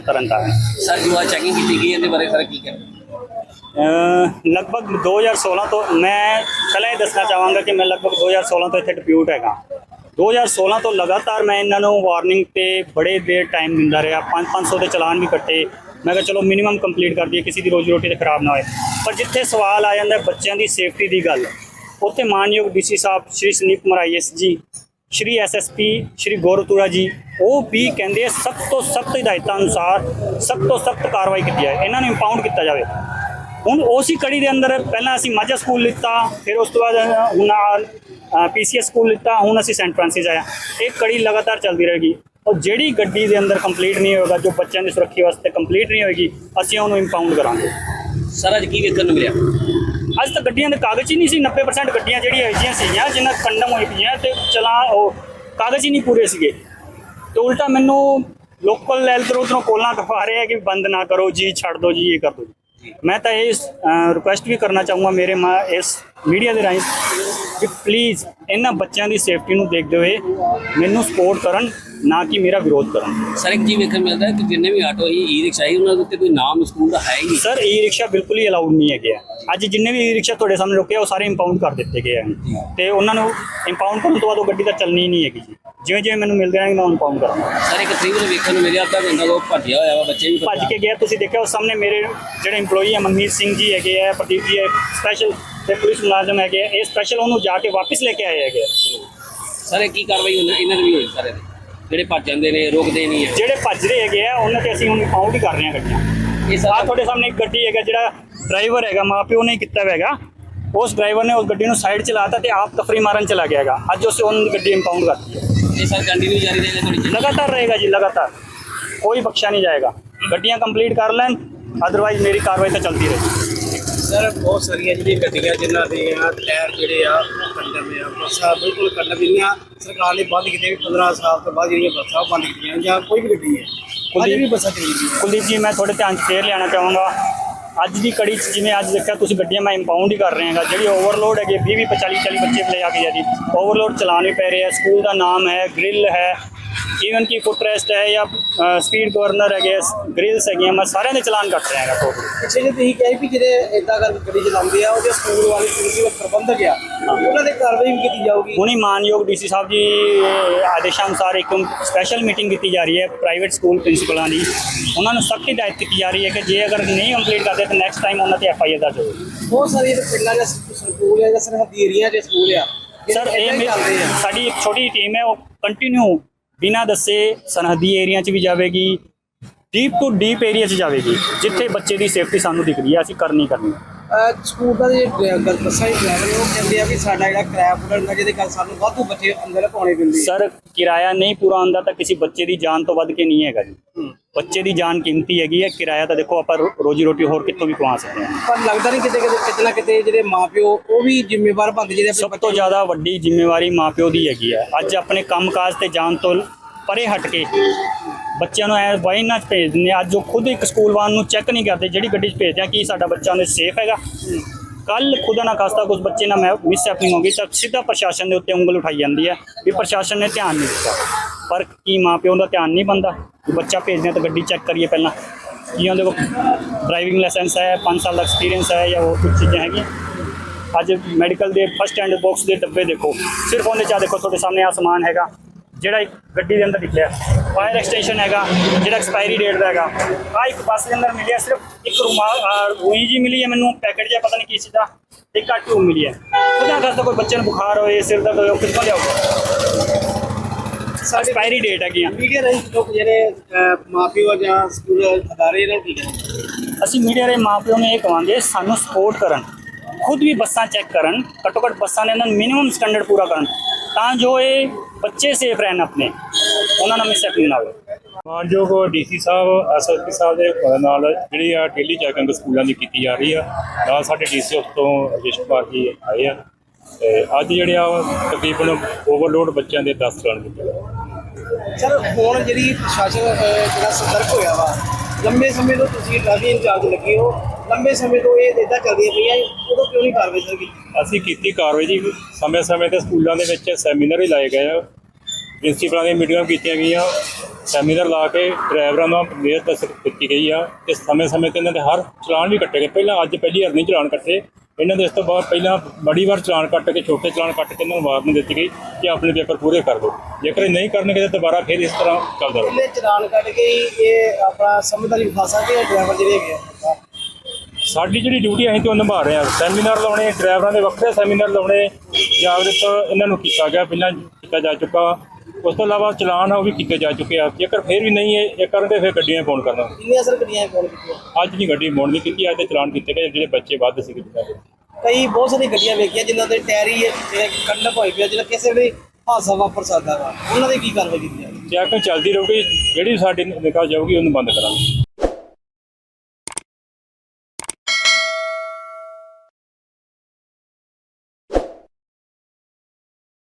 Tarn Taran sir ਜੋ ਆ checking ਕੀਤੀ ਗਈ ਇਹਦੇ ਬਾਰੇ ਸਰ ਕੀ ਅਹ ਲਗਭਗ 2016 ਤੋਂ ਮੈਂ ਪਹਿਲਾਂ ਇਹ ਦੱਸਣਾ ਚਾਹਾਂਗਾ ਕਿ ਮੈਂ ਲਗਭਗ 2016 ਤੋਂ ਇੱਥੇ ਡਿਪਿਊਟ ਹੈਗਾ। 2016 ਤੋਂ ਲਗਾਤਾਰ ਮੈਂ ਇਹਨਾਂ ਨੂੰ ਵਾਰਨਿੰਗ ਤੇ ਬੜੇ ਦੇਰ ਟਾਈਮ ਦਿੰਦਾ ਰਿਹਾ। 5-500 ਦੇ ਚਲਾਨ ਵੀ ਕੱਟੇ। ਮੈਂ ਕਿਹਾ ਚਲੋ ਮਿਨੀਮਮ ਕੰਪਲੀਟ ਕਰ ਦਈਏ ਕਿਸੇ ਦੀ ਰੋਜੀ ਰੋਟੀ ਤੇ ਖਰਾਬ ਨਾ ਹੋਏ। ਪਰ ਜਿੱਥੇ ਸਵਾਲ ਆ ਜਾਂਦਾ ਬੱਚਿਆਂ ਦੀ ਸੇਫਟੀ ਦੀ ਗੱਲ ਉੱਥੇ ਮਾਨਯੋਗ DC Sahib Shri Sandeep Kumar IAS ji Shri SSP ਸ਼੍ਰੀ ਗੌਰਵਤੁਰਾ ਜੀ, ਉਹ ਵੀ ਕਹਿੰਦੇ ਆ ਸਖਤ ਤੋਂ ਸਖਤ ਹਦਾਇਤਾਂ ਅਨੁਸਾਰ ਸਖਤ ਤੋਂ ਸਖਤ ਕਾਰਵਾਈ ਕੀਤੀ ਜਾਏ, ਇਹਨਾਂ ਨੂੰ ਇੰਪਾਊਂਡ ਕੀਤਾ ਜਾਵੇ। ਹੁਣ ਉਸੇ ਕੜੀ ਦੇ ਅੰਦਰ ਪਹਿਲਾਂ ਅਸੀਂ ਮਾਝਾ ਸਕੂਲ ਲਿੱਤਾ, ਫਿਰ ਉਸ ਤੋਂ ਬਾਅਦ ਹੁਣ ਪੀਸੀਐਸ ਸਕੂਲ ਲਿੱਤਾ, ਹੁਣ ਅਸੀਂ ਸੈਂਟ ਫ੍ਰਾਂਸਿਸ ਆਇਆ ਇਹ ਕੜੀ ਲਗਾਤਾਰ ਚੱਲਦੀ ਰਹੇਗੀ। ਔਰ ਜਿਹੜੀ ਗੱਡੀ ਦੇ ਅੰਦਰ ਕੰਪਲੀਟ ਨਹੀਂ ਹੋਏਗਾ, ਜੋ ਬੱਚਿਆਂ ਦੀ ਸੁਰੱਖਿਆ ਵਾਸਤੇ ਕੰਪਲੀਟ ਨਹੀਂ ਹੋਏਗੀ, ਅਸੀਂ ਉਹਨੂੰ ਇੰਪਾਊਂਡ ਕਰਾਂਗੇ। ਸਰ, ਅੱਜ ਕੀ ਵੇਖਣ ਨੂੰ ਮਿਲਿਆ? ਅੱਜ ਤੱਕ ਗੱਡੀਆਂ ਦੇ ਕਾਗਜ਼ ਹੀ ਨਹੀਂ ਸੀ 90% ਗੱਡੀਆਂ ਜਿਹੜੀਆਂ ਜਿਹੀਆਂ ਸੀਗੀਆਂ ਜਿਨ੍ਹਾਂ ਕੰਡਮ ਹੋਈ ਪਈਆਂ ਤੇ ਚਲਾ ਉਹ ਕਾਗਜ਼ ਹੀ ਨਹੀਂ ਪੂਰੇ ਸੀਗੇ। ਤੇ ਉਲਟਾ ਮੈਨੂੰ ਲੋਕਲ ਲੈਲ ਤੋਂ ਉਧਰੋਂ ਕੋਲਾਂ ਕਰਵਾ ਰਹੇ ਆ ਕਿ ਬੰਦ ਨਾ ਕਰੋ ਜੀ ਛੱਡ ਦਿਓ ਜੀ ਇਹ ਕਰ ਦਿਓ ਜੀ। ਮੈਂ ਤਾਂ ਇਹ ਰਿਕੁਐਸਟ ਵੀ ਕਰਨਾ ਚਾਹੂੰਗਾ ਮੇਰੇ ਮਾ ਇਸ ਮੀਡੀਆ ਦੇ ਰਾਹੀਂ ਕਿ ਪਲੀਜ਼ ਇਹਨਾਂ ਬੱਚਿਆਂ ਦੀ ਸੇਫਟੀ ਨੂੰ ਦੇਖਦੇ ਹੋਏ ਮੈਨੂੰ ਸਪੋਰਟ ਕਰਨ ਨਾ ਕਿ ਮੇਰਾ ਵਿਰੋਧ ਕਰਨ। ਸਰ ਇੱਕ ਜੀ ਵੇਖਣ ਮਿਲਦਾ ਹੈ ਕਿ ਜਿੰਨੇ ਵੀ ਆਟੋ ਹੀ ਈ ਰਿਕਸ਼ਾ ਹੀ ਉਹਨਾਂ ਦੇ ਉੱਤੇ ਕੋਈ ਨਾਮ ਸਕੂਲ ਦਾ ਹੈ ਹੀ ਨਹੀਂ। ਸਰ ਈ ਰਿਕਸ਼ਾ ਬਿਲਕੁਲ ਹੀ ਅਲਾਉਡ ਨਹੀਂ ਹੈਗੇ ਆ। ਅੱਜ ਜਿੰਨੇ ਵੀ ਈ ਰਿਕਸ਼ਾ ਤੁਹਾਡੇ ਸਾਹਮਣੇ ਰੁਕੇ ਆ ਉਹ ਸਾਰੇ ਇੰਪਾਊਂਡ ਕਰ ਦਿੱਤੇ ਗਏ ਆ। ਤੇ ਉਹਨਾਂ ਨੂੰ ਇੰਪਾਊਂਡ ਕਰਨ ਤੋਂ ਬਾਅਦ ਉਹ ਗੱਡੀ ਤਾਂ ਚੱਲਣੀ ਹੀ ਨਹੀਂ ਹੈਗੀ ਜੀ। ਜਿਵੇਂ ਜਿਵੇਂ ਮੈਨੂੰ ਮਿਲਦੇ ਰਹਿਣਗੇ ਮੈਂ ਇੰਪਾਊਂਡ ਕਰਾਂਗਾ। ਸਰ ਇੱਕ ਤਰੀਕ ਨੂੰ ਵੇਖਣ ਨੂੰ ਮਿਲਿਆ ਅੱਧਾ ਘੰਟਾ ਉਹ ਭੱਜਿਆ ਹੋਇਆ ਵਾ ਬੱਚੇ ਵੀ ਭੱਜ ਕੇ ਗਿਆ ਤੁਸੀਂ ਦੇਖਿਆ ਉਸ ਸਾਹਮਣੇ ਮੇਰੇ ਜਿਹੜੇ EMPLOYEE ਹੈ ਮਨਮੀਤ ਸਿੰਘ ਜੀ ਹੈਗੇ ਆ ਪ੍ਰਦੀਪ ਜੀ ਸਪੈਸ਼ਲ ਤੇ ਪੁਲਿਸ ਮੁਲਾਜ਼ਮ ਹੈਗੇ ਆ ਇਹ ਸਪੈਸ਼ਲ ਉਹਨੂੰ ਜਾ ਕੇ ਵਾਪਸ ਲੈ ਕੇ ਆਏ ਹੈਗੇ ਆ। ਸਰ ਇਹ ਕੀ ਕਾਰਵਾਈ ਉਹਨਾਂ ਇਹਨਾਂ ਦੀ ਵੀ ਹੋਈ ਸਾਰੇ ਦੀ? ਜਿਹੜੇ ਭੱਜ ਜਾਂਦੇ ਨੇ ਰੁਕਦੇ ਨਹੀਂ ਹੈ ਜਿਹੜੇ ਭੱਜ ਰਹੇ ਹੈਗੇ ਆ ਉਹਨਾਂ ਤੇ ਅਸੀਂ ਹੁਣ ਇੰਪਾਊਂਡ ਹੀ ਕਰ ਰਹੇ ਹਾਂ ਗੱਡੀਆਂ। ਇਹ ਆ ਤੁਹਾਡੇ ਸਾਹਮਣੇ ਇੱਕ ਗੱਡੀ ਹੈਗਾ ਜਿਹੜਾ ਡਰਾਈਵਰ ਹੈਗਾ ਮਾਪਿਓ ਨੇ ਕੀਤਾ ਹੈਗਾ। ਉਸ ਡਰਾਈਵਰ ਨੇ ਉਸ ਗੱਡੀ ਨੂੰ ਸਾਈਡ ਚਲਾਤਾ ਤੇ ਆਪ ਤਫਰੀ ਮਾਰਨ ਚਲਾ ਗਿਆ ਹੈਗਾ। ਅੱਜ ਉਸੇ ਉਹਨਾਂ ਦੀ ਗੱਡੀ ਇੰਪਾਊਂਡ ਕਰਤੀ ਹੈ। ਇਹ ਸਰ ਕੰਟੀਨਿਊ ਜਾਰੀ ਰਹੇਗਾ ਤੁਹਾਡੀ ਲਗਾਤਾਰ ਰਹੇਗਾ ਜੀ ਲਗਾਤਾਰ। ਕੋਈ ਬਖਸ਼ਿਆ ਨਹੀਂ ਜਾਏਗਾ। ਗੱਡੀਆਂ ਕੰਪਲੀਟ ਕਰ ਲੈਣ ਅਦਰਵਾਈਜ਼ ਮੇਰੀ ਕਾਰਵਾਈ ਤਾਂ ਚੱਲਦੀ ਰਹੇਗੀ। ਸਰ ਬਹੁਤ ਸਾਰੀਆਂ ਜਿਹੜੀਆਂ ਗੱਡੀਆਂ ਜਿਨ੍ਹਾਂ ਦੇ ਆ ਟਾਇਰ ਜਿਹੜੇ ਆ ਕੰਡਮ ਆ ਬੱਸਾਂ ਬਿਲਕੁਲ ਕੰਡਮ ਜਿਹੜੀਆਂ ਸਰਕਾਰ ਨੇ ਬੰਦ ਕੀਤੀਆਂ ਵੀ 15 ਸਾਲ ਤੋਂ ਬਾਅਦ ਜਿਹੜੀਆਂ ਬੱਸਾਂ ਬੰਦ ਕੀਤੀਆਂ ਜਾਂ ਕੋਈ ਵੀ ਗੱਡੀ ਹੈ। ਅੱਜ ਵੀ ਬੱਸਾਂ ਚੱਲਦੀਆਂ ਕੁਲਦੀਪ ਜੀ ਮੈਂ ਤੁਹਾਡੇ ਧਿਆਨ 'ਚ ਫੇਰ ਲਿਆਉਣਾ ਚਾਹਾਂਗਾ। ਅੱਜ ਦੀ ਕੜੀ 'ਚ ਜਿਵੇਂ ਅੱਜ ਦੇਖਿਆ ਤੁਸੀਂ ਗੱਡੀਆਂ ਮੈਂ ਇੰਪਾਊਂਡ ਹੀ ਕਰ ਰਹੇ ਹਾਂਗਾ। ਜਿਹੜੀ ਓਵਰਲੋਡ ਹੈਗੇ 20 20 40 40 ਬੱਚੇ ਲੈ ਆ ਕੇ ਜਾਂਦੀ ਓਵਰਲੋਡ ਚਲਾਨ ਵੀ ਪੈ ਰਹੇ ਆ। ਸਕੂਲ ਦਾ ਨਾਮ ਹੈ ਗ੍ਰਿਲ ਹੈ। ਈਵਨ ਕਿ ਫੁੱਟ ਰੈਸਟ ਹੈ ਜਾਂ ਸਪੀਡ ਗਵਰਨਰ ਹੈਗੇ ਗ੍ਰਿਲਸ ਹੈਗੀਆਂ ਮੈਂ ਸਾਰਿਆਂ ਦੇ ਚਲਾਨ ਕੱਟ ਰਿਹਾ ਹੈਗਾ ਟੋਟਲ ਪਿੱਛੇ ਜੇ ਤੁਸੀਂ ਕਹੇ ਵੀ ਜਿਹੜੇ ਇਦਾਂ ਕਰਕੇ ਗੱਡੀ ਚਲਾਉਂਦੇ ਆ ਉਹਦੇ ਸਕੂਲ ਵਾਲੇ ਪ੍ਰਿੰਸੀਪਲ ਪ੍ਰਬੰਧਕ ਆ ਉਹਨਾਂ ਦੇ ਕਾਰਵਾਈ ਵੀ ਕੀਤੀ ਜਾਊਗੀ? ਹੁਣੀ ਮਾਨਯੋਗ ਡੀਸੀ ਸਾਹਿਬ ਜੀ ਆਦੇਸ਼ਾਂ ਅਨੁਸਾਰ ਇੱਕ ਸਪੈਸ਼ਲ ਮੀਟਿੰਗ ਕੀਤੀ ਜਾ ਰਹੀ ਹੈ ਪ੍ਰਾਈਵੇਟ ਸਕੂਲ ਪ੍ਰਿੰਸੀਪਲਾਂ ਦੀ। ਉਹਨਾਂ ਨੂੰ ਸਖਤ ਹਦਾਇਤ ਕੀਤੀ ਜਾ ਰਹੀ ਹੈ ਕਿ ਜੇ ਅਗਰ ਨਹੀਂ ਕੰਪਲੀਟ ਕਰਦੇ ਤਾਂ ਨੈਕਸਟ ਟਾਈਮ ਉਹਨਾਂ ਤੇ ਐਫ ਆਈ ਆਰ ਦਰਜ ਹੋਵੇਗੀ ਬਹੁਤ ਜਿਹੜੇ ਪਿੰਡਾਂ ਦੇ ਸਕੂਲ ਆ ਜਾਂ ਸਰਹੱਦੀ ਏਰੀਆ ਦੇ ਸਕੂਲ ਆ ਸਰ ਇਹ ਹੀ ਸਾਡੀ ਇੱਕ ਛੋਟੀ ਟੀਮ ਹੈ ਉਹ ਕੰਟੀਨਿਊ ਬਿਨਾਂ ਦੱਸੇ ਸਰਹੱਦੀ ਏਰੀਆ 'ਚ ਵੀ ਜਾਵੇਗੀ ਡੀਪ ਟੂ ਡੀਪ ਏਰੀਆ 'ਚ ਜਾਵੇਗੀ ਜਿੱਥੇ ਬੱਚੇ ਦੀ ਸੇਫਟੀ ਸਾਨੂੰ ਦਿਖਦੀ ਹੈ ਅਸੀਂ ਕਰਨੀ ਕਰਨੀ ਅਹ ਸਕੂਲ ਦਾ ਜੇ ਡਰਾਈਵਰ ਬੱਸਾਂ ਦੇ ਡਰਾਈਵਰ ਉਹ ਕਹਿੰਦੇ ਆ ਵੀ ਸਾਡਾ ਜਿਹੜਾ ਕਿਰਾਇਆ ਪੂਰਾ ਹੁੰਦਾ ਜਿਹਦੇ ਨਾਲ ਸਾਨੂੰ ਵਾਧੂ ਬੱਚੇ ਅੰਦਰ ਪਾਉਣੇ ਪੈਂਦੇ ਆ। ਸਰ ਕਿਰਾਇਆ ਨਹੀਂ ਪੂਰਾ ਹੁੰਦਾ ਤਾਂ ਕਿਸੇ ਬੱਚੇ ਦੀ ਜਾਨ ਤੋਂ ਵੱਧ ਕੇ ਨਹੀਂ ਹੈਗਾ ਜੀ ਹੂੰ। ਬੱਚੇ ਦੀ ਜਾਨ ਕੀਮਤੀ ਹੈਗੀ ਹੈ ਕਿਰਾਇਆ ਤਾਂ ਦੇਖੋ ਆਪਾਂ ਰੋਜੀ ਰੋਟੀ ਹੋਰ ਕਿੱਥੋਂ ਵੀ ਕਮਾ ਸਕਦੇ ਹਾਂ। ਪਰ ਲੱਗਦਾ ਨਹੀਂ ਕਿਤੇ ਕਿਤੇ ਕਿਤੇ ਨਾ ਕਿਤੇ ਜਿਹੜੇ ਮਾਪਿਓ ਉਹ ਵੀ ਜ਼ਿੰਮੇਵਾਰ ਬਣਦੇ ਜਿਹੜੇ ਸਭ ਤੋਂ ਜ਼ਿਆਦਾ ਵੱਡੀ ਜ਼ਿੰਮੇਵਾਰੀ ਮਾਪਿਓ ਦੀ ਹੈਗੀ ਹੈ। ਅੱਜ ਆਪਣੇ ਕੰਮਕਾਜ ਤੇ ਜਾਣ ਤੋਂ ਪਰੇ ਹਟ ਕੇ ਬੱਚਿਆਂ ਨੂੰ ਐ ਵਾਈ ਨਾ ਭੇਜ ਦਿੰਦੇ। ਅੱਜ ਉਹ ਖੁਦ ਇੱਕ ਸਕੂਲ ਵਾਨ ਨੂੰ ਚੈੱਕ ਨਹੀਂ ਕਰਦੇ ਜਿਹੜੀ ਗੱਡੀ 'ਚ ਭੇਜਦੇ ਆ ਕੀ ਸਾਡਾ ਬੱਚਾ ਉਹਦੇ ਸੇਫ ਹੈਗਾ। ਕੱਲ ਖੁਦਾ ਨਾ ਖਾਸਤਾ ਕੁਝ ਬੱਚੇ ਨਾਲ ਮੈਂ ਮਿਸ ਹੈਪਨਿੰਗ ਹੋ ਗਈ ਤਾਂ ਸਿੱਧਾ ਪ੍ਰਸ਼ਾਸਨ ਦੇ ਉੱਤੇ ਉਂਗਲ ਉਠਾਈ ਜਾਂਦੀ ਹੈ ਵੀ ਪ੍ਰਸ਼ਾਸਨ ਨੇ ਧਿਆਨ ਨਹੀਂ ਦਿੱਤਾ। ਪਰ ਕੀ ਮਾਪਿਓ ਦਾ ਧਿਆਨ ਨਹੀਂ ਬੰਦਾ ਬੱਚਾ ਭੇਜਦੇ ਆ ਤਾਂ ਗੱਡੀ ਚੈੱਕ ਕਰੀਏ ਪਹਿਲਾਂ। ਕੀ ਉਹਦੇ ਕੋਲ ਡਰਾਈਵਿੰਗ ਲਾਇਸੈਂਸ ਹੈ 5 ਸਾਲ ਦਾ ਐਕਸਪੀਰੀਅੰਸ ਹੈ ਜਾਂ ਹੋਰ ਕੁਝ ਚੀਜ਼ਾਂ ਹੈਗੀਆਂ? ਅੱਜ ਮੈਡੀਕਲ ਦੇ ਫਸਟ ਹੈਂਡ ਬਾਕਸ ਦੇ ਡੱਬੇ ਦੇਖੋ। ਸਿਰਫ ਉਹਦੇ ਚ ਆਹ ਦੇਖੋ ਤੁਹਾਡੇ ਸਾਹਮਣੇ ਆ ਸਮਾਨ ਹੈਗਾ, ਜਿਹੜਾ ਇੱਕ ਗੱਡੀ ਦੇ ਅੰਦਰ ਨਿਕਲਿਆ। ਫਾਇਰ ਐਕਸਟੈਂਸ਼ਨ ਹੈਗਾ, ਜਿਹੜਾ ਐਕਸਪਾਇਰੀ ਡੇਟ ਦਾ ਹੈਗਾ। ਆ ਇੱਕ ਬੱਸ ਦੇ ਅੰਦਰ ਮਿਲਿਆ, ਸਿਰਫ ਇੱਕ ਰੁਮਾਲ, ਆਹ ਰੂਈ ਜੀ ਮਿਲੀ ਹੈ ਮੈਨੂੰ ਪੈਕੇਟ ਜਿਹਾ, ਪਤਾ ਨਹੀਂ ਕੀ ਚੀਜ਼ ਦਾ, ਇੱਕ ਆ ਮਿਲੀ ਹੈ। ਉਹਦਾ ਖਾਸ ਕੋਈ ਬੱਚੇ ਨੂੰ ਬੁਖਾਰ ਹੋਏ, ਸਿਰ ਦਰਦ ਹੋਏ, ਉਹ ਕਿੱਥੋਂ ਲਿਆਊਗਾ? ਐਕਸਪਾਇਰੀ ਡੇਟ ਹੈਗੀਆਂ ਮੀਡੀਆ ਰਾਹੀਂ ਲੋਕ ਜਿਹੜੇ ਮਾਪਿਓ ਜਾਂ ਸਕੂਲ ਅਦਾਰੇ ਇਹਨਾਂ ਨੂੰ ਕੀ ਕਹਿੰਦੇ? ਅਸੀਂ ਮੀਡੀਆ ਦੇ ਮਾਪਿਆਂ ਨੂੰ ਇਹ ਕਹਾਂਗੇ ਸਾਨੂੰ ਸਪੋਰਟ ਕਰਨ। ਖੁਦ ਵੀ ਬੱਸਾਂ ਚੈੱਕ ਕਰਨ ਘੱਟੋ ਘੱਟ ਬੱਸਾਂ ਦੇ ਅੰਦਰ ਮਿਨੀਮਮ ਸਟੈਂਡਰਡ ਪੂਰਾ ਕਰਨ। ਤਾਂ ਜੋ ਇਹ ਬੱਚੇ ਸੇਫ ਰਹਿਣ ਆਪਣੇ। ਉਹਨਾਂ ਨਾਲ ਮਿਸਹੈਪਨਿੰਗ ਨਾ ਹੋਵੇ। ਮਾਨਯੋਗ ਡੀਸੀ ਸਾਹਿਬ ਐਸਐਸਪੀ ਸਾਹਿਬ ਦੇ ਹੁਕਮ ਨਾਲ ਜਿਹੜੀ ਆ ਡੇਲੀ ਚੈਕਿੰਗ ਸਕੂਲਾਂ ਦੀ ਕੀਤੀ ਜਾ ਰਹੀ ਆ। ਨਾਲ ਸਾਡੇ ਡੀਸੀ ਉਸ ਤੋਂ ਰਜੇਸ਼ ਕੁਮਾਰ ਜੀ ਆਏ ਆ। ਤੇ ਅੱਜ ਜਿਹੜੇ ਆ ਤਕਰੀਬਨ ਓਵਰਲੋਡ ਬੱਚਿਆਂ ਦੇ 10 ਰਨ ਦਿੱਤੇ। ਸਰ, ਹੁਣ ਜਿਹੜੀ ਪ੍ਰਸ਼ਾਸਨ ਜਿਹੜਾ ਸਤਰਕ ਹੋਇਆ ਵਾ, ਲੰਬੇ ਸਮੇਂ ਤੋਂ ਤੁਸੀਂ ਟ੍ਰੈਫਿਕ ਇੰਚਾਰਜ ਲੱਗੇ ਹੋ, ਲੰਬੇ ਸਮੇਂ ਤੋਂ ਇਹ ਇਦਾਂ ਚੱਲਦੀਆਂ ਪਈਆਂ, ਉਦੋਂ ਕਿਉਂ ਨਹੀਂ ਕਾਰਵਾਈ ਸਰ ਕੀਤੀ? ਅਸੀਂ ਕੀਤੀ ਕਾਰਵਾਈ ਜੀ ਸਮੇਂ ਸਮੇਂ ਤੇ ਸਕੂਲਾਂ ਦੇ ਵਿੱਚ ਸੈਮੀਨਾਰ ਵੀ ਲਾਏ ਗਏ ਆ। ਪ੍ਰਿੰਸੀਪਲਾਂ ਦੀਆਂ ਮੀਟਿੰਗਾਂ ਕੀਤੀਆਂ ਗਈਆਂ। ਸੈਮੀਨਾਰ ਲਾ ਕੇ ਡਰਾਈਵਰਾਂ ਨੂੰ ਮੇਅਰ ਦੱਸ ਦਿੱਤੀ ਗਈ ਆ। ਕਿ ਸਮੇਂ-ਸਮੇਂ ਤੇ ਇਹਨਾਂ ਦੇ ਹਰ ਚਲਾਨ ਵੀ ਕੱਟੇ ਗਏ। ਪਹਿਲਾਂ ਅੱਜ ਪਹਿਲੀ ਵਾਰ ਨਹੀਂ ਚਲਾਨ ਕੱਟੇ। ਇਹਨਾਂ ਦੇ ਇਸ ਤੋਂ ਬਾਅਦ ਪਹਿਲਾਂ ਬੜੀ ਵਾਰ ਚਲਾਨ ਕੱਟ ਕੇ ਛੋਟੇ ਚਲਾਨ ਕੱਟ ਕੇ ਇਹਨਾਂ ਨੂੰ ਵਾਰਨਿੰਗ ਦਿੱਤੀ ਗਈ ਕਿ ਆਪਣੇ ਪੇਪਰ ਪੂਰੇ ਕਰ ਦਿਓ। ਜੇਕਰ ਇਹ ਨਹੀਂ ਕਰਨਗੇ ਤਾਂ ਦੁਬਾਰਾ ਫਿਰ ਇਸ ਤਰ੍ਹਾਂ ਚੱਲਦਾ ਰਹੂ ਇਹਨੇ ਚਲਾਨ ਕੱਢ ਕੇ ਹੀ ਇਹ ਆਪਣਾ ਸਮਝਦਾਰੀ ਸਕਦੇ ਆ ਡਰਾਈਵਰ ਜਿਹੜੇ ਹੈਗੇ ਆ? ਸਾਡੀ ਜਿਹੜੀ ਡਿਊਟੀ ਅਸੀਂ ਤੇ ਉਹ ਨਿਭਾ ਰਹੇ ਹਾਂ। ਸੈਮੀਨਾਰ ਲਾਉਣੇ ਡਰਾਈਵਰਾਂ ਦੇ ਵੱਖਰੇ ਸੈਮੀਨਾਰ ਲਾਉਣੇ ਜਾਗਰਿਤ ਇਹਨਾਂ ਨੂੰ ਕੀਤਾ ਗਿਆ। ਪਹਿਲਾਂ ਕੀਤਾ ਜਾ ਚੁੱਕਾ। ਉਸ ਤੋਂ ਇਲਾਵਾ ਚਲਾਨ ਆ ਉਹ ਵੀ ਕੀਤੇ ਜਾ ਚੁੱਕੇ ਆ। ਜੇਕਰ ਫਿਰ ਵੀ ਨਹੀਂ ਇਹ ਇਹ ਕਰਨਗੇ ਫਿਰ ਗੱਡੀਆਂ ਫੋਨ ਕਰਨਾ। ਕਿੰਨੀਆਂ ਸਰ ਗੱਡੀਆਂ ਫੋਨ ਕੀਤੀਆਂ? ਅੱਜ ਨਹੀਂ ਗੱਡੀ ਮੋੜ ਨਹੀਂ ਕੀਤੀ ਅੱਜ ਤੇ ਚਲਾਨ ਕੀਤੇ ਗਏ ਜਿਹੜੇ ਬੱਚੇ ਵੱਧ ਜਿਨ੍ਹਾਂ ਦੇ ਕਈ ਬਹੁਤ ਸਾਰੀ ਗੱਡੀਆਂ ਵੇਖੀਆਂ ਜਿਨ੍ਹਾਂ ਦੇ ਟਾਇਰ ਹੀ ਕੰਡਪ ਹੋਈ ਪਿਆ ਜਿਹੜਾ ਕਿਸੇ ਵੀ ਹਾਦਸਾ ਵਾਪਰ ਸਕਦਾ ਵਾ। ਉਹਨਾਂ ਦੇ ਕੀ ਕਾਰਵਾਈ ਕੀਤੀ ਜਾਵੇ? ਚੈਕਿੰਗ ਚੱਲਦੀ ਰਹੂਗੀ ਜਿਹੜੀ ਸਾਡੀ ਨਿਕਾਲ ਜਾਊਗੀ ਉਹਨੂੰ ਬੰਦ ਕਰਾਂਗੇ।